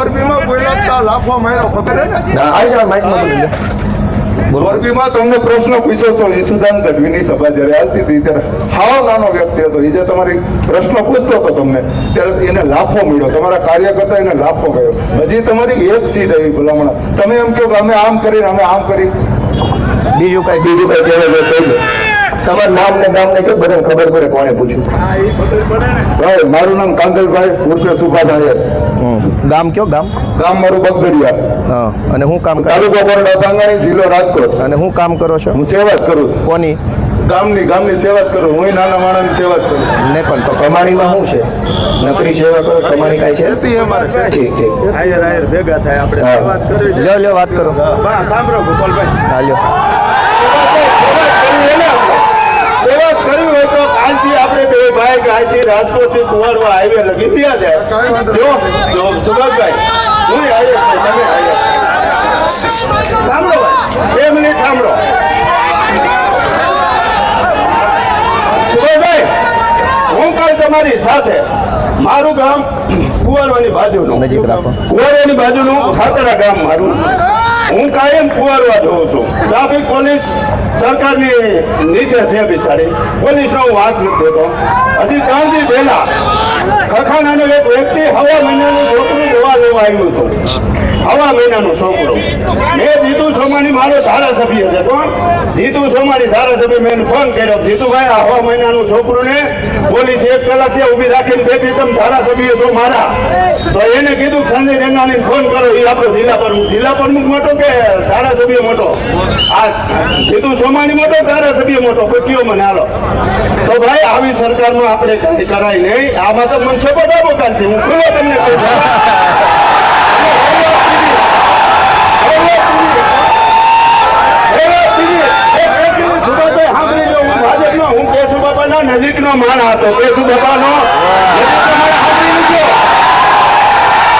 મોરબીમાં બોલ્યા લાફો માર્યો ખબર મોરબીમાં તમને પ્રશ્ન પૂછો છો ઈસુદાન ગઢવીની સભા જ્યારે હાલતી હતી ત્યારે હાવ નાનો વ્યક્તિ હતો. એ જે તમારી પ્રશ્ન પૂછતો હતો તમને ત્યારે એને લાફો મળ્યો. તમારા કાર્યકર્તા એને લાફો ગયો હજી તમારી એક સીટ આવી ભલામણ. તમે એમ કહો કે અમે આમ કરીને અમે આમ કરી. બીજું કઈ? બીજું કઈ કહેવા કહી તમારું નામ ને ગામ ને કે બધાને ખબર પડે કોણે પૂછ્યું? ભાઈ મારું નામ કાંગલભાઈ ઉર્ફે સુભાષ ગામ કયો ગામ? ગામ મારું બગદડિયા. હા. અને હું કામ તાલુકો બરોડા સાંગાણી જિલ્લો રાજકોટ. અને હું કામ કરો છો? હું સેવા જ કરું છું. કોની? ગામની ગામની સેવા જ કરું. હું નાના માણસની સેવા જ કરું ને પણ તો કમાણીમાં શું છે? નકરી સેવા કરો? કમાણી કાંઈ છે? ઠીક ઠીક. આયર આયર ભેગા થાય. આપણે વાત કરવી છે લ્યો લ્યો વાત કરો. બા સાંભળો ગોપાલભાઈ. હા લ્યો સેવા જ કરવી કાલથી આપણે બે ભાઈ આજથી રાજકોટથી કુંવરવા હાઈવે લગી ગયા છે. કાંઈ જો જો સુભાષભાઈ હું હાઈવે તમે હાઈવે સાંભળો ભાઈ બે મિનિટ સાંભળો. સુભાષભાઈ હું કાલ તમારી સાથે મારું ગામ કુંવરવાની બાજુનું. નજીક રાખો. કુંવરવાની બાજુનું ખાતરા ગામ મારું. હું કાયમ કુવારવા જોઉં છું. ટ્રાફિક પોલીસ સરકારની નીચે છે બિચારી પોલીસનો હું વાત નથી દેતો હજી ત્રણ દી પહેલા ખખાણાનો એક વ્યક્તિ હવા મહિનાનું છોકરું જોવા લેવા આવ્યું હતું. હવા મહિનાનું છોકરો. મેં જીતુ સોમાણી મારો ધારાસભ્ય છે, કોણ? જીતુ સોમાણી ધારાસભ્ય મેં ફોન કર્યો. જીતુભાઈ, આ હવા મહિનાનું છોકરું ને પોલીસ એક કલાકથી ઊભી રાખીને બેઠી, તમે ધારાસભ્ય છો મારા. તો એને કીધું, સંજય રેંગાણીને ફોન કરો એ આપણો જિલ્લા પ્રમુખ. જિલ્લા પ્રમુખ મોટો કે ધારાસભ્ય મોટો? આ જીતુ સોમાણી મોટો, ધારાસભ્ય મોટો? કોઈ કયો મને, હાલો. તો ભાઈ, આવી સરકારમાં આપણે કઈ કરાય નહીં. આમાં તો મને સપોર્ટ આપો કાલથી. હું ખુલ્લો તમને કહું છું નજીકનો માણ હતો. કેશુ બાપાનો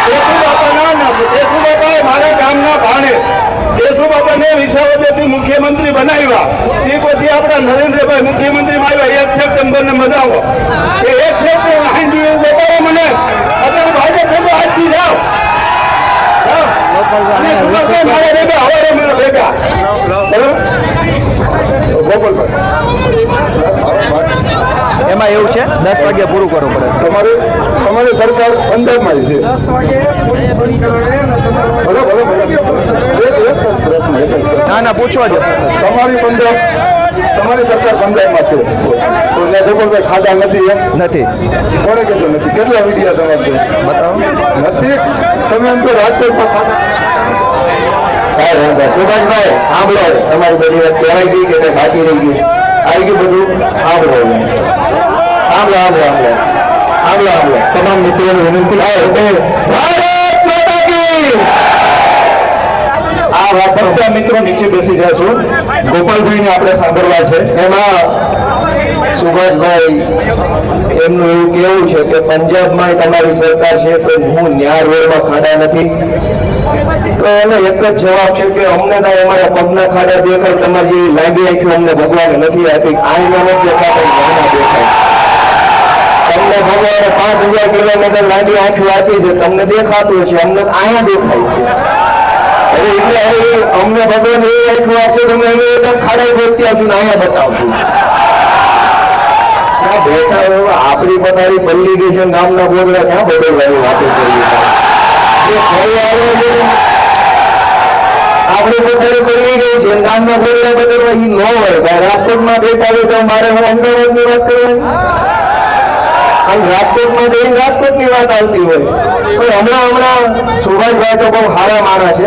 કેશુ બાપાના કેશુ બાપાએ મારા ગામના ભાણે કેશુ બાપાને વિસાવદરથી મુખ્યમંત્રી બનાવ્યા. તે પછી આપણા નરેન્દ્રભાઈ મુખ્યમંત્રી આવ્યા. એક સપ્ટેમ્બરને મનાવો એ એક સપ્ટેમ્બર બતાવો મને. અત્યારે ભાજપ આજથી જાઓ. એમાં એવું છે? દસ વાગે પૂરું કરવું પડે. તમારે તમારી સરકાર પંજાબમાં છે. ના ના પૂછવા જો તમારી પંજાબ તમારી સરકાર પંજાબમાં છે. તો ત્યાં ગોપાલભાઈ ખાધા નથી એમ? નથી. કોણે કહેતો નથી? કેટલા મીડિયા સમાજ બતાવો. નથી. તમે એમ તો રાજકોટમાં ખાધા. સુભાષભાઈ, સાંભળો, તમારી બધી વાત કહેવાય ગઈ કે બાકી રહી ગયું આવી ગયું બધું? સાંભળો સાંભળો સાંભળો સાંભળો. સાંભળો તમામ મિત્રોને વિનંતી આ વાત બધા મિત્રો નીચે બેસી જશું ગોપાલભાઈ ને આપણે સાંભળવા છે. એમાં સુભાષભાઈ એમનું એવું કેવું છે કે પંજાબમાં તમારી સરકાર છે, તો હું ન્યાર રોડમાં ખાડા નથી. તો એને એક જ જવાબ છે કે અમને તો અમારા પગના ખાડા દેખાય, તમારી લાંબી આંખો અમને ભગવાને નથી આપી. આઈનો નથી દેખાતા દેખાય. તમને ભગવાને પાંચ હજાર કિલોમીટર લાંબી આંખી આપી છે, તમને દેખાતું છે, અમને અહીંયા દેખાય છે. એટલે હવે અમને ભગવાન એ આંખો આપશે, તમે અમે ખાડા આવશું ને અહીંયા બતાવશું. આપણી પથારી પલ્લી ગઈ છે, ગામના બોગડા ક્યાં બદલવાની વાતો કરીએ આપણે પથારી પલ્લી ગઈ છે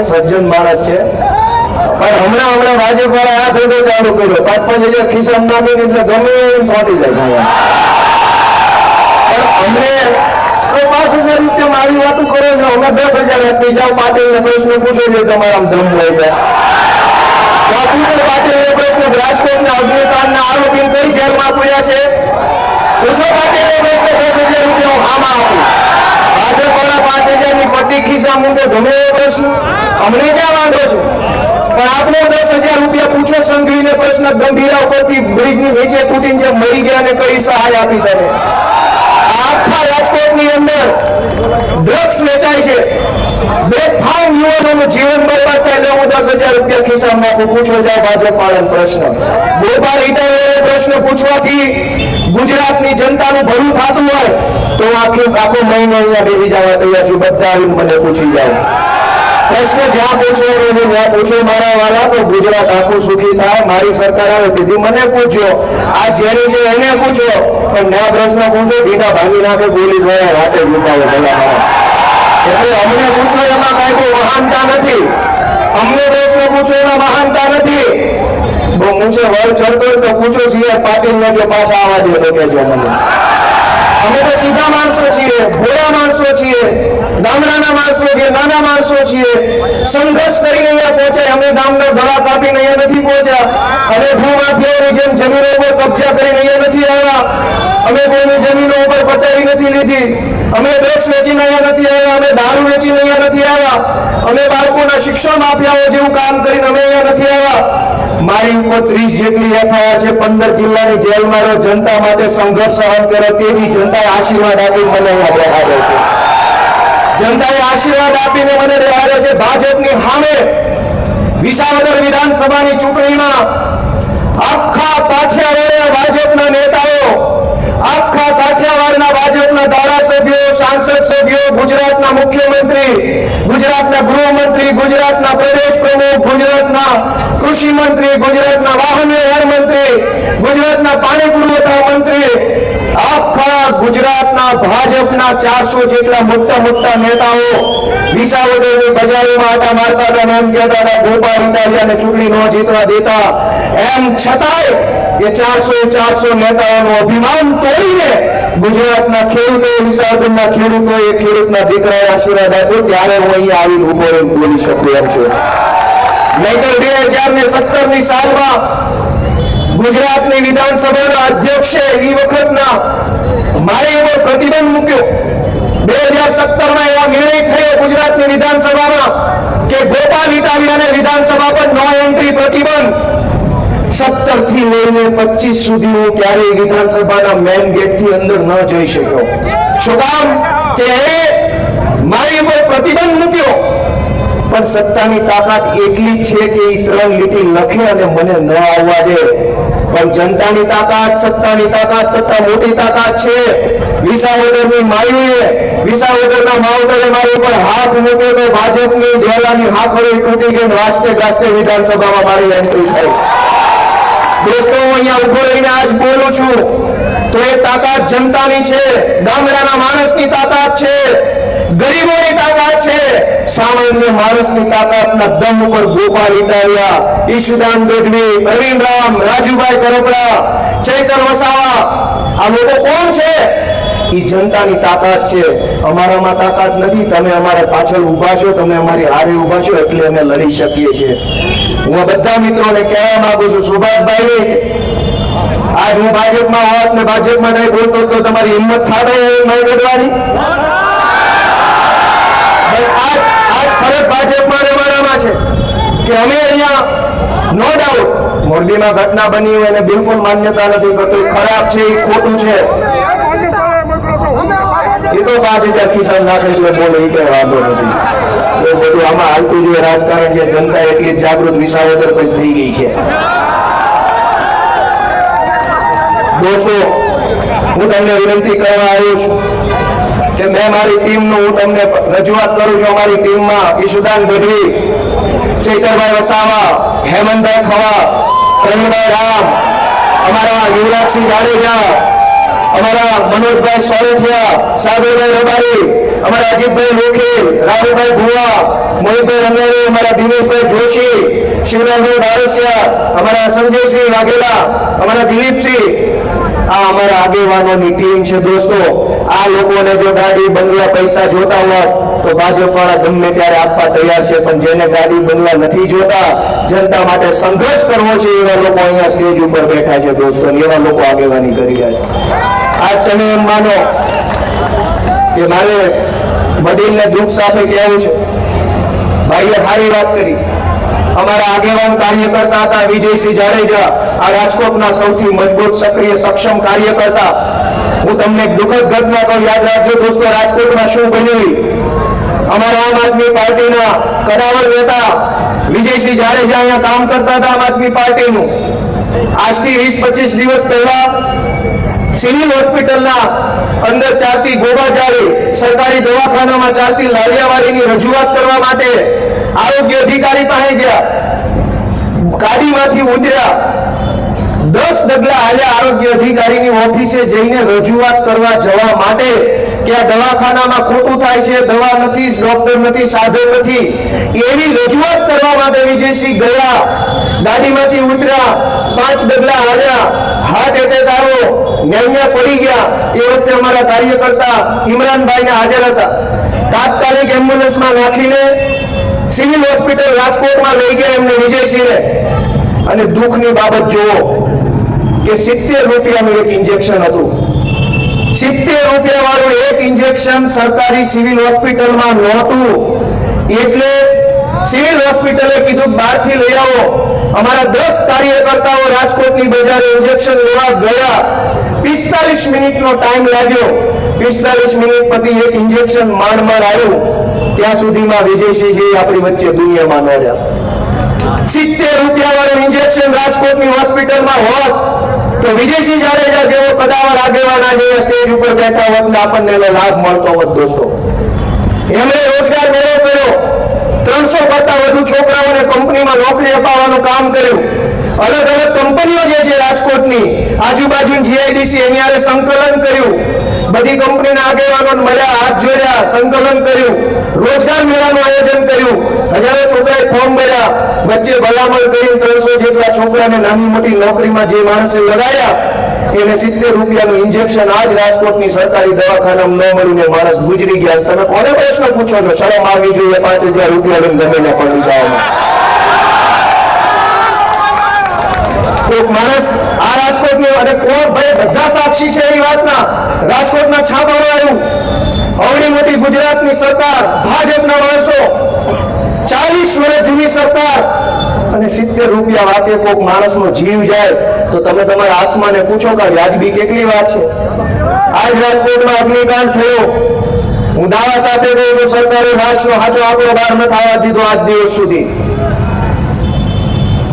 સજ્જન માણસ છે. પણ હમણાં હમણાં ભાજપ વાળા આ ધંધો ચાલુ કર્યો. પાંચ પાંચ હજાર ખિસ્સામાં એટલે ગમે એમ સોંટી જાય. અમને પાંચ હજાર રૂપિયા મારી વાતું કરો પ્રશ્ન પૂછો છો. તમારા હજારની ક્યાં વાંધો છે? પણ આપણે દસ હજાર રૂપિયા પૂછો, સંઘવીને પ્રશ્ન ગંભીરા ઉપરથી બ્રિજની નીચે તૂટીને જે મરી ગયા ને કઈ સહાય આપી તને? આખા રાજકોટની અંદર ડ્રગ્સ વેચાય છે. બેફામ યુવાનોનું જીવન બરબાદ થાય એટલે દસ હજાર રૂપિયા ખિસ્સામાં નાખું જાય ભાજપ વાળાને પ્રશ્ન. ગોપાલ ઇટાલિયાને પ્રશ્ન પૂછવાથી ગુજરાતની જનતાનું ભલું થતું હોય તો આખી આખો મહિનો અહીંયા બેસી જવા તૈયાર છું. બધા મને પૂછી જાઓ. પ્રશ્ન જ્યાં પૂછો ત્યાં પૂછો, મારા વાલા તો ગુજરાત આખું સુખી થાય, મારી સરકાર આવે તેથી મને પૂછજો આ જેની છે એને પૂછો. પણ ના પ્રશ્ન પૂછો બીટા ભાંગી નાખે, બોલી વાળા રાતે લૂંટાવે ભલા એટલે અમને પૂછો, એમાં કાંઈ કોઈ મહાનતા નથી. અમને પ્રશ્ન પૂછો, એમાં મહાનતા નથી. બહુ ઊંચે વર ચડતો તો પૂછો છીએ પાટીલ ને જો પાછા આવવા દે તો કહેજો મને. અમે તો સીધા માણસો છીએ, ભોળા માણસો છીએ, ગામડાના માણસો છીએ, નાના માણસો છીએ સંઘર્ષ કરીને અહીંયા પહોંચ્યા. અમે ગામના ગળા કાપીને અહીંયા નથી પહોંચ્યા. અમે ભૂમાફિયાઓની જેમ જમીનો ઉપર કબજા કરીને અહીંયા નથી આવ્યા. અમે કોઈની જમીનો ઉપર પચાવી નથી લીધી. અમે ડ્રગ્સ વેચીને અહીંયા નથી આવ્યા. અમે દારૂ વેચીને અહીંયા નથી આવ્યા. અમે બાળકોના શિક્ષણ માફિયાઓ જેવું કામ કરીને અમે અહીંયા નથી આવ્યા. મારી ઉપર ત્રીસ જેટલી એફઆઈઆર છે. પંદર જિલ્લાની જેલમાં જનતા માટે સંઘર્ષ સહન કર્યો તેથી જનતાએ આશીર્વાદ આપી મને અહીંયા બેઠા છે. જનતાએ આશીર્વાદ આપીને મને બેહાડ્યો છે, ભાજપની સામે વિસાવદર વિધાનસભાની ચૂંટણીમાં આખા કાઠિયાવાડના ભાજપના નેતાઓ, આખા કાઠિયાવાડના ભાજપના ધારાસભ્યો, સાંસદ સભ્યો, ગુજરાતના મુખ્યમંત્રી, ગુજરાતના ગૃહમંત્રી, ગુજરાતના પ્રદેશ પ્રમુખ, ગુજરાતના કૃષિ મંત્રી ગુજરાતના વાહન વ્યવહાર મંત્રી, ગુજરાતના પાણી પુરવઠા મંત્રી આખા ગુજરાતના ભાજપના ચારસો જેટલા મોટા મોટા નેતાઓ વિસાવદરની ચારસો ચારસો નેતાઓનું અભિમાન તોડીને ગુજરાતના ખેડૂતો, વિસાવદરના ખેડૂતો, એ ખેડૂતના દીકરાએ આશીર્વાદ ત્યારે હું અહીંયા આવીને ઊભો રહીને બોલી બે હજાર ને સત્તરની સાલમાં ગુજરાતની વિધાનસભાના અધ્યક્ષે એ વખતના મારી ઉપર પ્રતિબંધ મૂક્યો. બે હજાર સત્તરમાં એવો નિર્ણય થયો ગુજરાતની વિધાનસભામાં કે ગોપાલ ઇટાલિયાને વિધાનસભા પર નો એન્ટ્રી પ્રતિબંધ. સત્તરથી લઈને પચીસ સુધી હું ક્યારેય વિધાનસભાના મેઇન ગેટથી અંદર ન જઈ શક્યો. શું કામ? કે મારી ઉપર પ્રતિબંધ મૂક્યો. પણ સત્તાની તાકાત એટલી છે કે એ ત્રણ લીટી લખે અને મને ન આવવા દે. પણ જનતાની તાકાત, સત્તાની તાકાત કરતા મોટી તાકાત છે. વિસાવદરની માયુએ વિસાવદરના માવતરે મારી ઉપર હાથ મૂક્યો તો ભાજપની ડેલાની હાકડી તૂટી ગઈ વાસ્તે ગાસ્તે વિધાનસભામાં મારી એન્ટ્રી થઈ. દોસ્તો, હું અહીંયા ઊભો રહીને આજ બોલું છું. તો એ તાકાત જનતાની છે. ગામડાના માણસની તાકાત છે. ગરીબોની તાકાત છે. સામાન્ય માણસની તાકાતના દમ ઉપર ગોપાલ ઇટાલિયા, ઈશુદાન ગઢવી, પ્રવીણ રામ, રાજુભાઈ કરોપડા, ચૈતર વસાવા. આ લોકો કોણ છે? જનતાની તાકાત છે. અમારામાં તાકાત નથી. તમે અમારા પાછળ ઊભા છો, તમે અમારી હારે ઊભા છો એટલે અમે લડી શકીએ છીએ. હું બધા મિત્રોને કહેવા માંગુ છું, સુભાષભાઈ, આજ હું ભાજપમાં હોત ને ભાજપમાં નહીં બોલતો તો તમારી હિંમત થાય નહીં લડવાની કે અમે અહીંયા નો ડાઉટ મોરબીમાં ઘટના બની હોય એને બિલકુલ માન્યતા નથી કરતો. ખરાબ છે, એ ખોટું છે. એ તો પાંચ હજાર કિસાન નાખે બોલે, એ કઈ વાંધો નથી. એ બધું આમાં હાલતું જોઈએ રાજકારણ છે, જનતા એટલી જાગૃત, વિસાવદર પછી થઈ ગઈ છે. દોસ્તો, હું તમને વિનંતી કરવા આવ્યો છું. કે મેં મારી ટીમનું, હું તમને રજૂઆત કરું છું, અમારી ટીમમાં ઈશુદાન ગઢવી, ચેતરભાઈ વસાવા, હેમંતભાઈ ખવા પ્રવીણભાઈ રામ, અમારા યુવરાજસિંહ જાડેજા અમારા મનોજભાઈ સોરઠિયા સાધુભાઈ રબારી, અમારા અજીતભાઈ લોખી રાહુલભાઈ ભુવા, મોહિતભાઈ રંગાણી અમારા દિનેશભાઈ જોશી, શિવરાજભાઈ બારસિયા, અમારા સંજયસિંહ વાઘેલા, અમારા દિલીપસિંહ, આ અમારા આગેવાનોની ટીમ છે દોસ્તો. આ લોકોને જો ગાડી, બંગલા પૈસા જોતા હોત, તો ભાજપ વાળા ગમે ત્યારે આપવા તૈયાર છે, પણ જેને ગાડી, બંગલા નથી જોતા, જનતા માટે સંઘર્ષ કરવો છે એવા લોકો અહીંયા સ્ટેજ ઉપર બેઠા છે દોસ્તો એવા લોકો આગેવાની કરી રહ્યા છે. આજ તમે એમ માનો કે મારે વડીલને દુઃખ સાથે કહેવું છે. ભાઈએ સારી વાત કરી. અમારા આગેવાન કાર્યકર્તા હતા વિજયસિંહ જાડેજા. આ રાજકોટના સૌથી મજબૂત, સક્રિય, સક્ષમ કાર્યકર્તા. હું તમને દુઃખદ ઘટના પણ યાદ રાખજો દોસ્તો, રાજકોટમાં શું બન્યું? અમારા આમ આદમી પાર્ટીના કરાવર નેતા વિજયસિંહ જાડેજા અહીંયા કામ કરતા હતા આમ આદમી પાર્ટીનું. આજથી વીસ પચીસ દિવસ પહેલા સિવિલ હોસ્પિટલના અંદર ચાલતી ગોબાચારી, સરકારી દવાખાનામાં ચાલતી લાલિયાવાડીની રજૂઆત કરવા માટે આરોગ્ય અધિકારી પાસે ગયા. ગાડીમાંથી ઉતર્યા. દસ ડગલા હાલ્યા આરોગ્ય અધિકારીની ઓફિસે જઈને રજૂઆત કરવા જવા માટે કે આ દવાખાનામાં ખોટું થાય છે, દવા નથી, ડોક્ટર નથી, સાધન નથી. એવી રજૂઆત કરવા માટે વિજયસિંહ ગયા. ગાડીમાંથી ઉતર્યા. પાંચ ડગલા હાલ્યા. હાર્ટ એટેક આવ્યો પડી ગયા. એ વખતે અમારા કાર્યકર્તા ઇમરાનભાઈને હાજર હતા. તાત્કાલિક એમ્બ્યુલન્સમાં નાખીને સિવિલ હોસ્પિટલ રાજકોટમાં લઈ ગયા એમને વિજયસિંહને. અને દુઃખની બાબત જુઓ કે સિત્તેર રૂપિયાનું એક ઇન્જેક્શન હતું. સિત્તેર રૂપિયા વાળું એક ઇન્જેક્શન સરકારી સિવિલ હોસ્પિટલમાં નહોતું. એટલે સિવિલ હોસ્પિટલે કીધું બહારથી લઈ આવો. અમારા દસ કાર્યકર્તાઓ રાજકોટની બજારે ઇન્જેક્શન લેવા ગયા. પિસ્તાલીસ મિનિટનો ટાઈમ લાગ્યો. પિસ્તાલીસ મિનિટ પછી એક ઇન્જેક્શન માંડ માંડ આવ્યું. ત્યાં સુધીમાં વિજયસિંહજી આપણી વચ્ચે દુનિયામાં ન રહ્યા. સિત્તેર રૂપિયા વાળું ઇન્જેક્શન રાજકોટની હોસ્પિટલમાં હોત, તો વિજયસિંહ જાડેજા જેવો કદાવર આગેવાના જેવા સ્ટેજ ઉપર બેઠા હોત ને આપણને લાભ મળતો હોત દોસ્તો. એમણે રોજગાર મેળવ્યો ત્રણસો કરતા વધુ છોકરાઓને કંપનીમાં નોકરી અપાવવાનું કામ કર્યું. અલગ અલગ કંપનીઓ જે છે રાજકોટની, આજુબાજુ જીઆઈડીસી એની આરે સંકલન કર્યું. બધી કંપનીના આગેવાનો મળ્યા, હાથ જોડ્યા, સંકલન કર્યું. રોજગાર મેળાનું આયોજન કર્યું. હજારો છોકરાએ ફોર્મ ભર્યા. વચ્ચે ભલામણ કરી ત્રણસો જેટલા છોકરાને નાની મોટી નોકરીમાં જે માણસે લગાડ્યા. એને સિત્તેર રૂપિયાનું ઇન્જેક્શન આજ રાજકોટની સરકારી દવાખાનામાં ન મળીને માણસ ગુજરી ગયા. તમે કોને પ્રશ્ન પૂછો છો? શરમ આવી જોઈએ પાંચ હજાર રૂપિયા લઈને ગમે ને પડી જવામાં માણસ આ રાજકોટની અને કોણ? બધા સાક્ષી છે એ વાતના. રાજકોટના છાપામાં આવ્યું. અવળી મોટી ગુજરાતની સરકાર, ભાજપના માણસો ચાલીસ વર્ષ જૂની સરકાર અને સિત્તેર રૂપિયા વાતે કોઈક માણસનો જીવ જાય, તો તમે તમારા આત્માને પૂછો કે વ્યાજબી કેટલી વાત છે? આજ રાજકોટમાં અગ્નિકાંડ થયો. હું દાવા સાથે કહું છું, સરકારે લાશનો હાચો આંકડો બહાર નથી આવવા દીધો આજ દિવસ સુધી.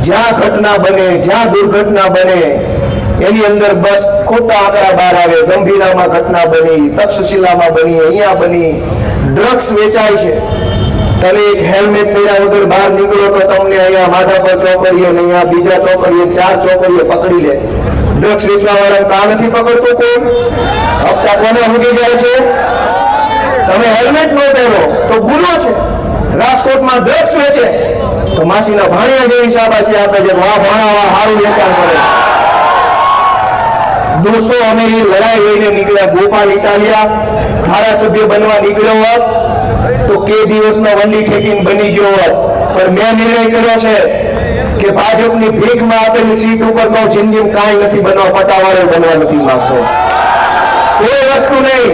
જ્યાં ઘટના બને, જ્યાં દુર્ઘટના બને, એની અંદર બસ ખોટા આંકડા બહાર આવે. ગંભીરામાં ઘટના બની, તક્ષશિલામાં બની, અહીંયા બની. ડ્રગ્સ વેચાય છે. તમે એક હેલ્મેટ પહેર્યા વગર બહાર નીકળો તો તમને અહીંયા માથા પર ચોકડીએ ને અહીંયા બીજા ચોકડીએ ચાર ચોકડીએ પકડી લે. ડ્રગ્સ વેચવા વાળા કા નથી પકડતું કોઈ? હપ્તા કોને સુધી જાય છે? તમે હેલ્મેટ ન પહેરો તો ગુનો છે. રાજકોટમાં ડ્રગ્સ વેચે. તો માસીના ભાણિયા જેવી છે આપે છે. વાહ ભાણા સારું વેચાણ કરે. દોસ્તો, અમે એ લડાઈ લઈને નીકળ્યા ગોપાલ, ઇટાલિયા. ધારાસભ્ય બનવા નીકળ્યો હોત. તો કે દિવસનો વલ્લી ખેકીન બની ગયો હોત. પણ મેં નિર્ણય કર્યો છે કે ભાજપની ભીખમાં આપેલી સીટ ઉપર કહું જિંદગી કાંઈ નથી બનવા, પટાવાળો બનવા નથી માંગતો. કોઈ વસ્તુ નહીં.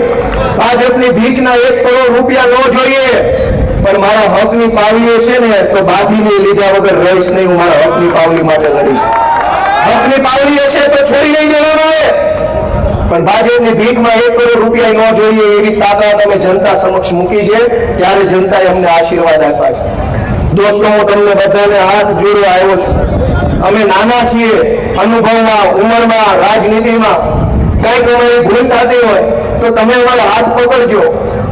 ભાજપની ભીખના એક કરોડ રૂપિયા ન જોઈએ. પણ મારા હકની પાવલીઓ છે ને, તો બાધીને લીધા વગર રહીશ નહીં. હું મારા હકની પાવલી માટે લડીશ. હકની પાવલીઓ છે તો છોડી નહીં આવે. પણ ભાજપની ભીખમાં એક કરોડ રૂપિયા ન જોઈએ એવી તાકાત અમે જનતા સમક્ષ મૂકી છે, ત્યારે જનતાએ અમને આશીર્વાદ આપ્યા છે. દોસ્તો, હું તમને બધાને હાથ જોડે આવ્યો છું. અમે નાના છીએ, અનુભવમાં, ઉંમરમાં, રાજનીતિમાં. કંઈક અમારી ભૂલ થતી હોય, તો તમે અમારો હાથ પકડજો.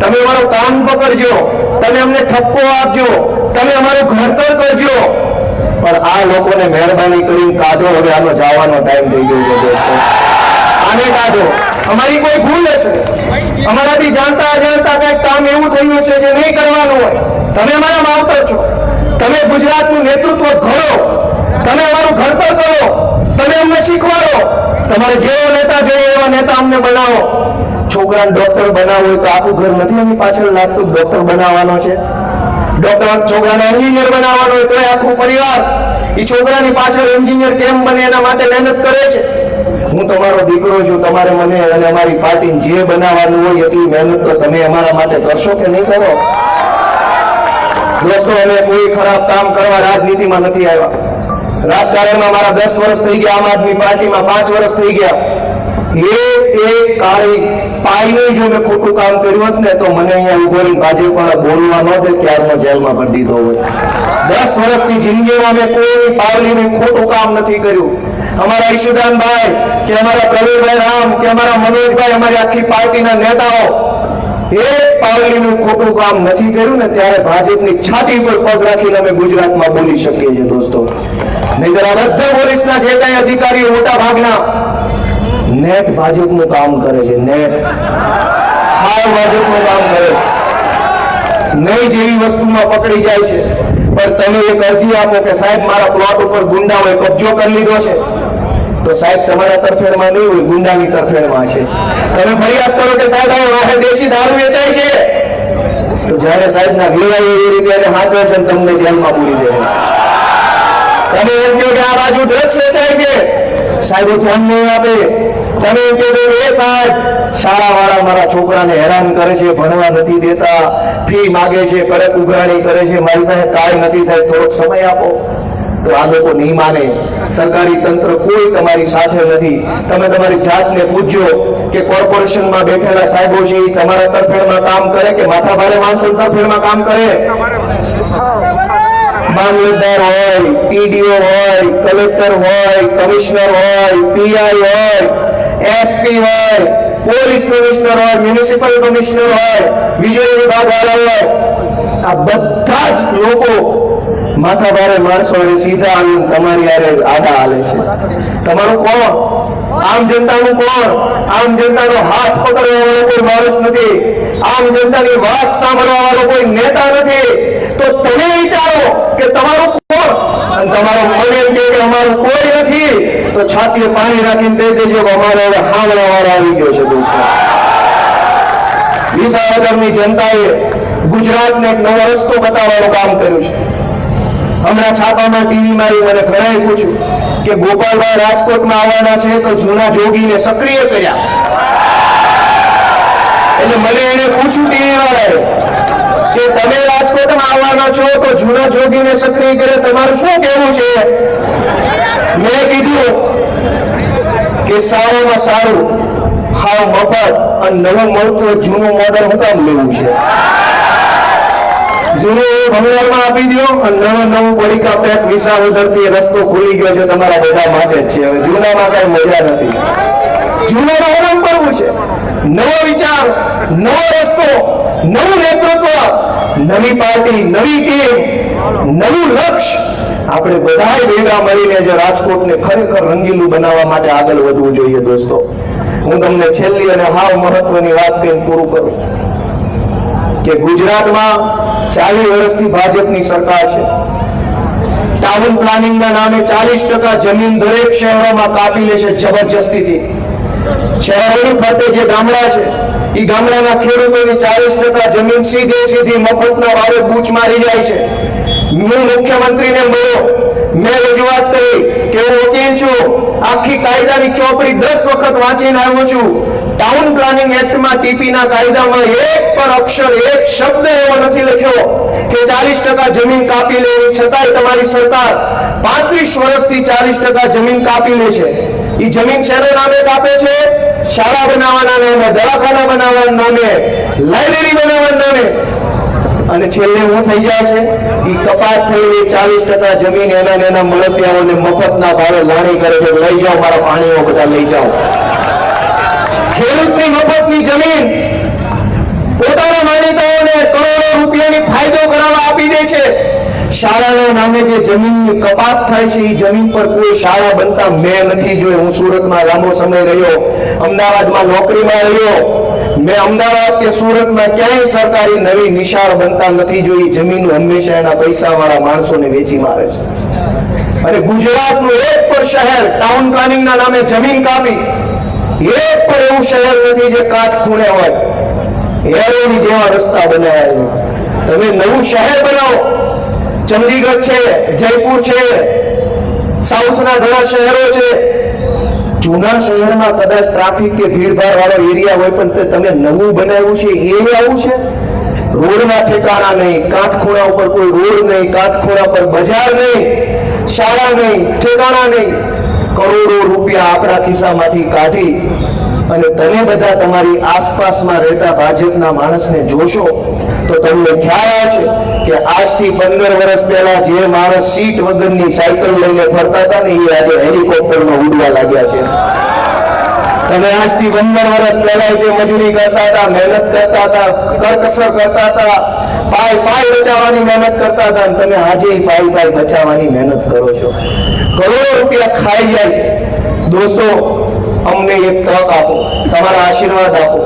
તમે અમારું કામ પકડજો. તમે અમને ઠપકો આપજો. તમે અમારું ઘડતર કરજો. પણ આ લોકોને મહેરબાની કરીને કાઢો, હવે આનો જવાનો ટાઈમ થઈ ગયો છે દોસ્તો. આને કાઢો. અમારી કોઈ ભૂલ હશે. અમારાથી જાણતા અજાણતા કંઈક કામ એવું થયું હશે જે નહીં કરવાનું હોય. તમે અમારા માવતર છો. તમે ગુજરાતનું નેતૃત્વ ઘડો. તમે અમારું ઘડતર કરો. તમે અમને શીખવાડો. તમારે જેવો નેતા જોઈએ એવા નેતા અમને બનાવો. છોકરાને ડોક્ટર બનાવવું હોય તો આખું ઘર નથી એની પાછળ લાગતું ડોક્ટર બનાવવાનો છે. ડોક્ટર છોકરાને એન્જિનિયર બનાવવાનો હોય તો આખું પરિવાર એ છોકરાની પાછળ એન્જિનિયર કેમ બને એના માટે મહેનત કરે છે? હું તમારો દીકરો છું, તમારે મને અને અમારી પાર્ટી જે બનાવવાનું હોય એટલી મહેનત તો તમે અમારા માટે કરશો કે નહીં કરો? દોસ્તો, અમે કોઈ ખરાબ કામ કરવા રાજનીતિમાં નથી આવ્યા. રાજકારણમાં મારા દસ વર્ષ થઈ ગયા, આમ આદમી પાર્ટીમાં પાંચ વર્ષ થઈ ગયા. એક એક કાળી પાયનું જો મેં ખોટું કામ કર્યું હોત ને, તો મને અહીંયા ઊભો રહીને ભાજપવાળા બોલવા ન દે, ત્યારનો જેલમાં ભરી દીધો હોય દસ વર્ષની જિંદગીમાં મેં કોઈ પાવલીનું ખોટું કામ નથી કર્યું. અમારા ઈશુદાનભાઈ કે અમારા પ્રવીણભાઈ રામ કે અમારા મનોજભાઈ, અમારી આખી પાર્ટીના નેતાઓ, એક પાવલીનું ખોટું કામ નથી કર્યું ને ત્યારે ભાજપની છાતી પર પગ રાખીને અમે ગુજરાતમાં બોલી શકીએ છીએ દોસ્તો. નહીતર આ બધા પોલીસના જે કાંઈ અધિકારીઓ મોટા ભાગના, નેટ ભાજપનું કામ કરે છે, નેટ. હાવ ભાજપનું કામ કરે છે. નહીં જેવી વસ્તુમાં પકડી જાય છે, પણ તમે એક અરજી આપો કે સાહેબ, મારા પ્લોટ ઉપર ગુંડાઓએ કબજો કરી લીધો છે. તો સાહેબ તમારા તરફેણમાં નહીં હોય, ગુંડાની તરફેણમાં છે તમે ફરિયાદ કરો કે સાહેબ આ વાહે દેશી દારૂ વેચાય છે. તો જ્યારે સાહેબના વિવાહ એવી રીતે એને હાચવે છે તમને જેલમાં પૂરી દે. તમે એમ કહો કે આ બાજુ ડ્રગ્સ વેચાય છે. સાહેબ ધ્યાન નહીં આપે. તમે એમ કહો એ સાહેબ, શાળાવાળા મારા છોકરાને હેરાન કરે છે, ભણવા નથી દેતા. ફી માગે છે, કડક ઉઘરાણી કરે છે. મારી પાસે કાંઈ નથી સાહેબ, થોડોક સમય આપો. તો આ લોકો નહીં માને. સરકારી તંત્ર કોઈ તમારી સાથે નથી. તમે તમારી જાતને પૂછજો કે કોર્પોરેશનમાં બેઠેલા સાહેબો છે એ તમારા તરફેણમાં કામ કરે કે માથાભારે માણસો તરફેણમાં કામ કરે? મામલતદાર હોય, પીડીઓ હોય, કલેક્ટર હોય, કમિશનર હોય, પીઆઈ હોય, એસપી હોય, પોલીસ કમિશનર હોય, મ્યુનિસિપલ કમિશનર હોય, વિજય વિભાગ વાળા હોય. આ બધા જ લોકો માથાભારે માણસો અને સીધા આવીને તમારી હારે આડા હાલે છે. તમારું કોણ? આમ જનતાનું કોણ? આમ જનતાનો હાથ પકડવા વાળો કોઈ માણસ નથી. આમ જનતાની વાત સાંભળવા વાળો કોઈ નેતા નથી. તો તમે વિચારો કે તમારું કોણ? અને તમારો મન એમ કે અમારું કોઈ નથી. તો છાતીએ પાણી રાખીને દઈ દેજો અમારો હવે હામળા વાળો આવી ગયો છે દોસ્તો. વિસાવદરની જનતાએ ગુજરાતને એક નવો રસ્તો બતાવવાનું કામ કર્યું છે. હમણાં છાપામાં ટીવી મારી મને ઘણાએ પૂછ્યું કે ગોપાલભાઈ રાજકોટમાં આવવાના છે તો જૂના જોગીને સક્રિય કર્યા. એટલે મને એને પૂછ્યું ટીવી વાળાએ કે તમે રાજકોટમાં આવવાના છો તો જૂના જોગીને સક્રિય કરે તમારું શું કહેવું છે? મેં કીધું કે સારામાં સારું, હાવ મફત, અને નવું મળતું જૂનું મોડલ હું કામ લેવું છે? એ ભંગારમાં આપી દો અને નવો નવો પડીકા પેક વિસાવદરથી રસ્તો ખુલી ગયો છે તમારા બધા માટે જ છે. હવે જૂનામાં કઈ મજા નથી. જૂનામાં ઓનમ કરવું છે? નવો વિચાર, નવો રસ્તો, નવું નેતૃત્વ, નવી પાર્ટી, નવી ટીમ, નવું લક્ષ્ય આપણે બધા ભેગા મળીને જે રાજકોટને ખરેખર રંગીલું બનાવવા માટે આગળ વધવું જોઈએ દોસ્તો. હું તમને છેલ્લી અને હાવ મહત્વની વાત કહીને પૂરું કરું. કે ગુજરાતમાં ચાલીસ વર્ષથી ભાજપની સરકાર છે. ટાઉન પ્લાનિંગના નામે ચાલીસ ટકા જમીન દરેક શહેરોમાં કાપી લે છે જબરજસ્તીથી. શહેરોની ફરતે જે ગામડા છે, એ ગામડાના ખેડૂતોની ચાલીસ ટકા જમીન સીધે સીધી મફતના વારે બૂચ મારી જાય છે. હું મુખ્યમંત્રીને મળ્યો. મેં રજૂઆત કરી કે હું વકીલ છું. આખી કાયદાની ચોપડી દસ વખત વાંચીને આવ્યો છું. ટાઉન પ્લાનિંગ એક્ટમાં ટીપીના કાયદામાં એક પણ અક્ષર, એક શબ્દ એવો નથી લખ્યો કે ચાલીસ ટકા જમીન કાપી લેવી છતાંય તમારી સરકાર પાંત્રીસ વર્ષથી ચાલીસ ટકા જમીન કાપી લે છે. એ જમીન શેના નામે કાપે છે? શાળા બનાવવાના નામે, દવાખાના બનાવવાના નામે, લાઇબ્રેરી બનાવવાના નામે. અને છેલ્લે હું થઈ જાય છે? એ કપાત થઈને ચાલીસ ટકા જમીન એના એના મળતિયાઓને મફતના ભાવે લાણી કરે છે. લઈ જાઓ મારા પાણીઓ બધા, લઈ જાઓ. ખેડૂતની મફતની જમીન પોતાના માનીતાઓને કરોડો રૂપિયાની ફાયદો કરાવવા આપી દે છે. શાળાના નામે જે જમીનની કપાત થાય છે એ જમીન પર કોઈ શાળા બનતા મેં નથી જોઈ. હું સુરતમાં લાંબો સમય રહ્યો, અમદાવાદમાં નોકરીમાં રહ્યો. મેં અમદાવાદ કે સુરતમાં ક્યાંય સરકારી નવી નિશાળ બનતા નથી જોઈ. જમીન હંમેશા એના પૈસાવાળા માણસોને વેચી મારે છે. અને ગુજરાતનું એક પણ શહેર ટાઉન પ્લાનિંગના નામે જમીન કાપી. એક પણ એવું શહેર નથી જે કાટ ખૂણે હોય. એરોની જેવા રસ્તા બનાવ્યા તમે નવું શહેર બનાવો. ચંદીગઢ છે, જયપુર છે, સાઉથના ઘણા શહેરો છે. જૂના શહેરમાં કદાચ ટ્રાફિક કે ભીડભાડ વાળો એરિયા હોય પણ તમે નવું બનાવ્યું છે, એ આવું છે? રોડના ઠેકાણા નહીં કાટખૂણા ઉપર કોઈ રોડ નહીં કાટખૂણા પર બજાર નહીં, શાળા નહીં, ઠેકાણા નહીં. કરોડો રૂપિયા આપણા ખિસ્સામાંથી કાઢી અને તમે બધા તમારી આસપાસમાં રહેતા ભાજપના માણસને જોશો, તો તમને ખ્યાલ આવશે કે આજથી પંદર વર્ષ પહેલા જે માણસ સીટ વગરની સાયકલ લઈને ફરતા હતા ને, એ આજે હેલિકોપ્ટરમાં ઉડવા લાગ્યા છે. તમે આજથી પંદર વર્ષ પહેલા જે મજૂરી કરતા હતા, મહેનત કરતા હતા, કરકસર કરતા હતા, પાય પાય બચાવવાની મહેનત કરતા હતા તમે આજે પાય પાય બચાવવાની મહેનત કરો છો. કરોડો રૂપિયા ખાઈ જાય. દોસ્તો, અમને એક તક આપો, તમારા આશીર્વાદ આપો.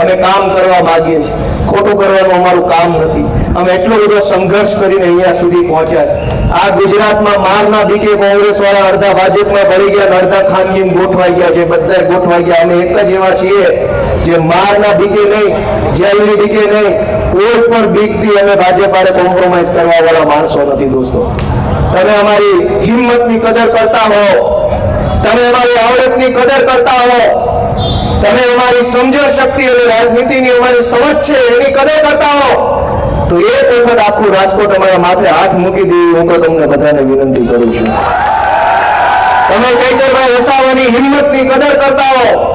અમે કામ કરવા માગીએ છીએ. ખોટું કરવાનું અમારું કામ નથી. અમે એટલો બધો સંઘર્ષ કરીને અહીંયા સુધી પહોંચ્યા છે. આ ગુજરાતમાં મારના દીકે કોંગ્રેસ વાળા અડધા ભાજપમાં ભરી ગયા અડધા ખાનગી ગોઠવાઈ ગયા છે બધા ગોઠવાઈ ગયા. અમે એક જ એવા છીએ જે મારના દીકે નહીં, જેલની દીકે નહીં, કોઈ પણ બીકથી અમે ભાજપ કોમ્પ્રોમાઇઝ કરવા વાળા માણસો નથી દોસ્તો. તમે અમારી હિંમતની કદર કરતા હો. તમે અમારી આવડતની કદર કરતા હો. તમે અમારી સમજણ શક્તિ અને રાજનીતિની અમારી સમજ છે, એની કદર કરતા હો. તો એક વખત આખું રાજકોટ અમારા માથે હાથ મૂકી દેવી હું તમને બધાને વિનંતી કરું છું. તમે ચૈતરભાઈ વસાવાની હિંમતની કદર કરતા હો.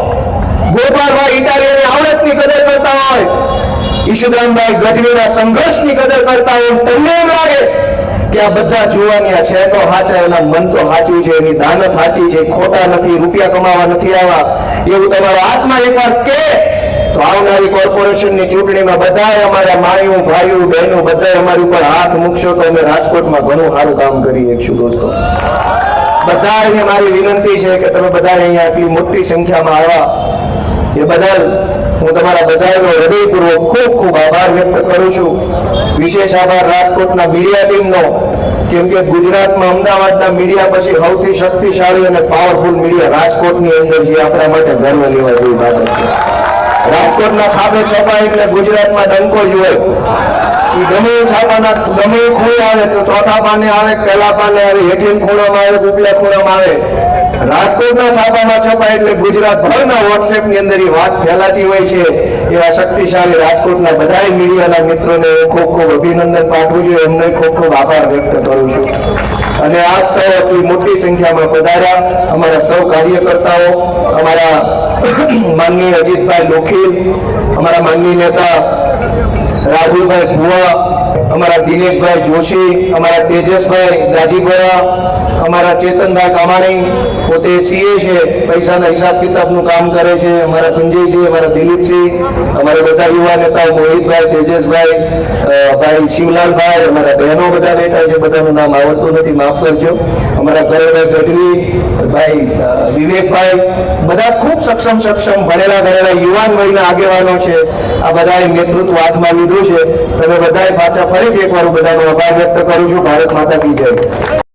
ગોપાલભાઈ ઇટાલિયાની આવડતની કદર કરતા હોય. ઈશુદાનભાઈ ગઢવીના સંઘર્ષની કદર કરતા હોય. તમને એમ લાગે આ બધા જોવાનિયા છે, તો એના મન તો સાચું છે, એની દાનત સાચી છે, ખોટા નથી, રૂપિયા કમાવા નથી આવા. એવું તમારો આત્મા એકવાર કે, તો આવનારી કોર્પોરેશનની ચૂંટણીમાં બધા અમારા માયું, ભાઈઓ, બહેનો બધા અમારી ઉપર હાથ મૂકશો તો અમે રાજકોટમાં ઘણું સારું કામ કરી શકશું દોસ્તો. બધાને મારી વિનંતી છે કે તમે બધા અહીંયા આટલી મોટી સંખ્યામાં આવ્યા. એ બદલ હું તમારા બધાનો હૃદયપૂર્વક ખૂબ ખૂબ આભાર વ્યક્ત કરું છું. વિશેષ આભાર રાજકોટના મીડિયા ટીમનો કેમ કે ગુજરાતમાં અમદાવાદના મીડિયા પછી સૌથી શક્તિશાળી અને પાવરફુલ મીડિયા રાજકોટની અંદર જે આપણા માટે ગર્વ લેવા જેવી બાબત છે. રાજકોટના છાપે છપાય એટલે ગુજરાતમાં ડંકો જ હોય. ગમે છાપાના, ગમે ખૂણે આવે તો ચોથા પાને આવે, પહેલા પાને આવે હેઠીન ખૂણામાં આવે, ઉપલા ખૂણામાં આવે. રાજકોટના છાપામાં છપાય એટલે ગુજરાતભરના વોટ્સએપની અંદર એ વાત ફેલાતી હોય છે. એવા શક્તિશાળી રાજકોટના બધા મીડિયાના મિત્રોને ખૂબ ખૂબ અભિનંદન પાઠવું છું. એમને ખૂબ ખૂબ આભાર વ્યક્ત કરું છું. અને આપ સૌ આટલી મોટી સંખ્યામાં પધાર્યા. અમારા સૌ કાર્યકર્તાઓ, અમારા માનનીય અજીતભાઈ લોખીલ, અમારા માનનીય નેતા રાહુલભાઈ ભુવા, અમારા દિનેશભાઈ જોશી, અમારા તેજસભાઈ ગાજીપુરા અમારા ચેતનભાઈ કામાણી પોતે સીએ છે, પૈસાના હિસાબ કિતાબનું કામ કરે છે, અમારા સંજયસિંહ અમારા દિલીપસિંહ અમારા બધા યુવા નેતાઓ, મોહિતભાઈ, તેજસભાઈ ભાઈ શિવલાલભાઈ, અમારા બહેનો બધા બેઠા છે, બધાનું નામ આવડતું નથી, માફ કરજો. અમારા કરણભાઈ ગઢવી, ભાઈ વિવેકભાઈ, બધા ખૂબ સક્ષમ સક્ષમ, ભણેલા ભણેલા, યુવાન વયના આગેવાનો છે. આ બધાએ નેતૃત્વ હાથમાં લીધું છે. તમે બધાએ પાછા ફરીથી એકવાર બધાનો આભાર વ્યક્ત કરું છું. ભારત માતા કી જય.